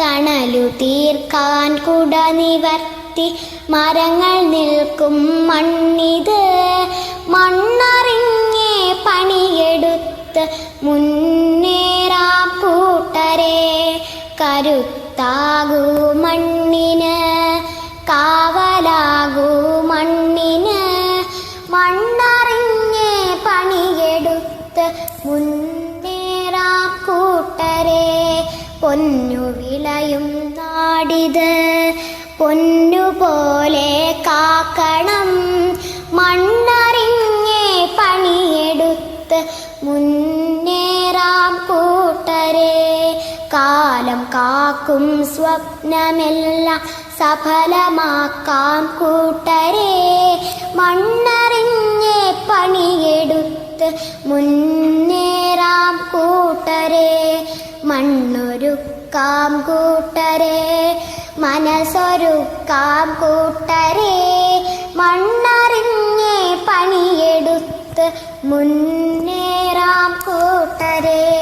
തണലു തീർക്കാൻ കുട നിവർത്തി മരങ്ങൾ നിൽക്കും മണ്ണിത്. മണ്ണറിഞ്ഞേ പണിയെടുത്ത് മുന്നേറാം കൂട്ടരെ. കരുത്താകൂ മണ്ണിന് കാവലാകൂ മണ്ണിന്. മണ്ണറിഞ്ഞേ പണിയെടുത്ത് മുന്നേറാം പൊന്നു വിളയും നാടിത്. പൊന്നുപോലെ കാക്കണം. മണ്ണറിഞ്ഞേ പണിയെടുത്ത് മുന്നേറാം കൂട്ടരെ. കാലം കാക്കും സ്വപ്നമെല്ലാം സഫലമാക്കാം കൂട്ടരെ. മണ്ണറിഞ്ഞേ പണിയെടുത്ത് മുന്നേ മണ്ണൊരുക്കാം കൂട്ടരെ മനസ്സൊരുക്കാം കൂട്ടരെ. മണ്ണറിഞ്ഞേ പണിയെടുത്ത് മുന്നേറാം കൂട്ടരെ.